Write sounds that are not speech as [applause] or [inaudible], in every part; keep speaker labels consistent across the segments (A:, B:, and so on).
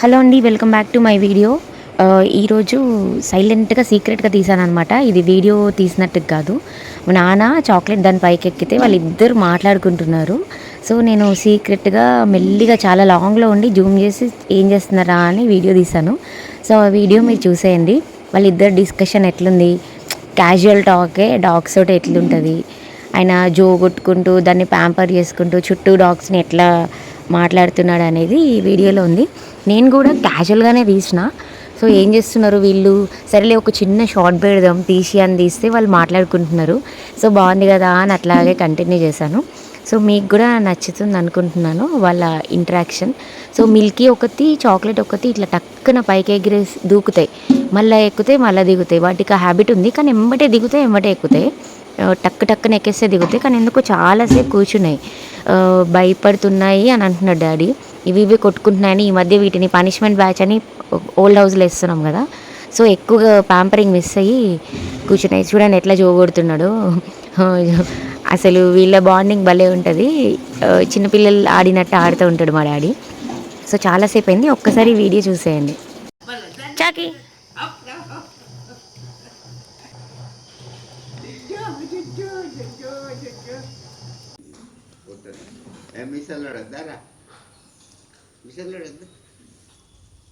A: Hello అండి welcome back to my video. ఈరోజు సైలెంట్గా సీక్రెట్గా తీసాను అనమాట ఇది వీడియో తీసినట్టు కాదు. నాన్న చాక్లెట్ దాని పైకి ఎక్కితే వాళ్ళిద్దరు మాట్లాడుకుంటున్నారు. సో నేను సీక్రెట్గా మెల్లిగా చాలా లాంగ్లో ఉండి జూమ్ చేసి ఏం చేస్తున్నారా అని వీడియో తీశాను. సో ఆ వీడియో మీరు చూసేయండి. వాళ్ళిద్దరు డిస్కషన్ ఎట్లుంది? క్యాజువల్ టాకే డాగ్స్ తోటి ఎట్లుంటుంది? ఆయన జో కొట్టుకుంటూ దాన్ని ప్యాంపర్ చేసుకుంటూ చుట్టూ డాగ్స్ని ఎట్లా మాట్లాడుతున్నాడు అనేది ఈ వీడియోలో ఉంది. నేను కూడా క్యాజువల్గానే తీసిన సో ఏం చేస్తున్నారు వీళ్ళు? సరేలే ఒక చిన్న షార్ట్ పెడదాం తీసి అని తీస్తే వాళ్ళు మాట్లాడుకుంటున్నారు. సో బాగుంది కదా అని అట్లాగే కంటిన్యూ చేశాను. సో మీకు కూడా నచ్చుతుంది అనుకుంటున్నాను వాళ్ళ ఇంటరాక్షన్ సో మిల్కీ ఒకటి చాక్లెట్ ఒకటి ఇట్లా టక్కున పైకి ఎగిరే దూకుతాయి. మళ్ళీ ఎక్కుతాయి మళ్ళీ దిగుతాయి. వాటికి ఆ హ్యాబిట్ ఉంది కానీ ఎంబటే దిగుతాయి ఎంబటే ఎక్కుతాయి. టక్ టక్కున ఎక్కేస్తే దిగుతాయి కానీ ఎందుకు చాలాసేపు కూర్చున్నాయి. భయపడుతున్నాయి అని అంటున్నాడు డాడీ. ఇవి ఇవి కొట్టుకుంటున్నాయని ఈ మధ్య వీటిని పనిష్మెంట్ బ్యాచ్ అని ఓల్డ్ హౌస్లో ఇస్తున్నాం కదా. సో ఎక్కువగా ప్యాంపరింగ్ మిస్ అయ్యి కూర్చున్నాయి. చూడండి ఎట్లా జోగొడుతున్నాడు. [laughs] అసలు వీళ్ళ బాండింగ్ భలే ఉంటుంది. చిన్నపిల్లలు ఆడినట్టు ఆడుతూ ఉంటాడు మా డాడీ. సో చాలాసేపు అయింది. ఒక్కసారి వీడియో చూసేయండి. చాకి. [laughs]
B: మిషన్ దారా మిషన్ లడద్దా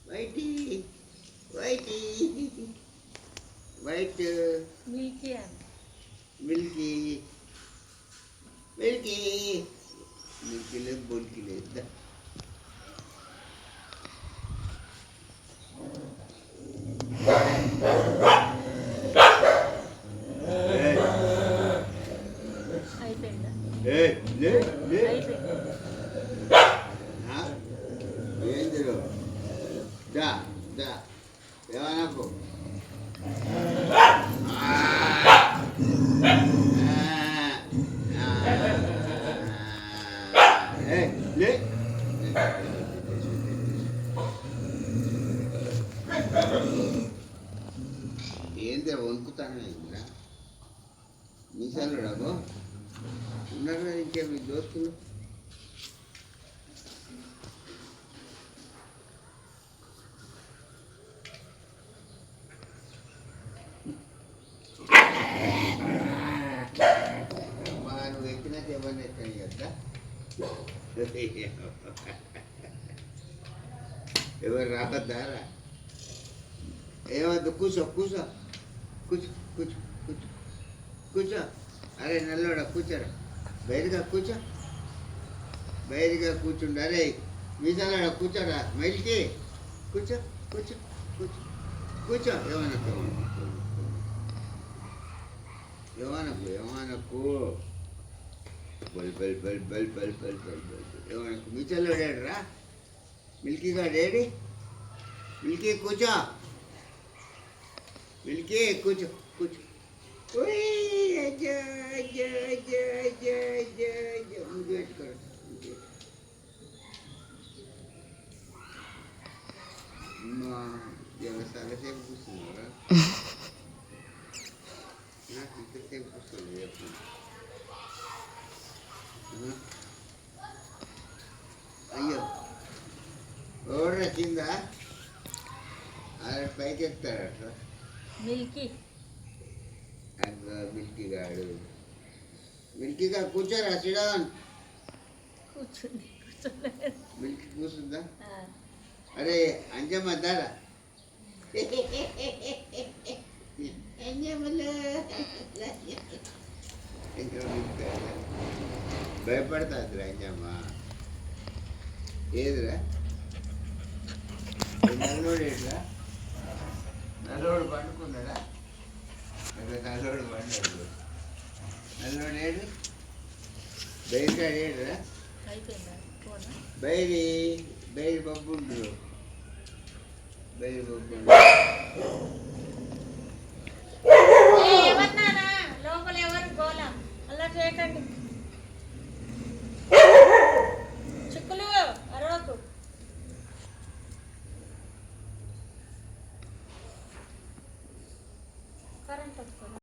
B: వైటీ YT white Milky Milky Milky Milky లేదు బొల్కి లేదు 자, 자, 대화하고. ఏందే వణుకుతాను ఇక్కడ మీసాలు రాబో ఉన్నారు ఇంకేమి దోస్తులు ఎక్కినాక ఏమన్నా కదా ఎవరు రావద్దారా ఏమద్దు? కూర్చో కూర్చో. కూర్చో కూర్చో కూర్చో. కూర్చో. అరే నల్లోడ కూర్చోరా. బయటగా కూర్చో. బయటగా కూర్చుండు. అరే మీసాలాడ కూర్చోరా. మైల్కి కూర్చో కూర్చో కూర్చో. కూర్చో. ఏమనకు? ఏమనకు? ఏమనకు? బల్ బల్ బల్ బల్ బల్ బల్ బల్ బల్ ఏమనకు మీచల్లోడాడు మిల్కీగా డేడి మిల్కీ కూర్చో మిల్కీ కూర్చో కూర్చో ఓయ్ అజ్జా అజ్జా అజ్జా అజ్జా అజ్జా అజ్జా ముందు పెట్టుకోరు అమ్మా చాలాసేపు కూర్చున్నారా నాకు ఇంతసేపు కూర్చోండి చెప్పు ఆ? అయ్యో. ఓడ కిందా అది పైకి ఎత్తాడట
C: మిల్కీ.
B: మిల్కీ గాడు మిల్కీ గారు కూర్చోరా శ్రీరామ్.
C: కూర్చుంది
B: మిల్కీ కూర్చుందా? అరే అంజమ్మ దారా. అంజమ్మలో ఇంకా భయపడుతుంది రంజమ్మ ఏదిరా? నల్లోడు ఏంట్రా నల్లోడు పండుకున్నాడా? నల్లోడు పండు నల్లోడు ఏడు? బయట ఏడురా?
C: బయలు బయలు బొబ్బు బయలు బొబ్బు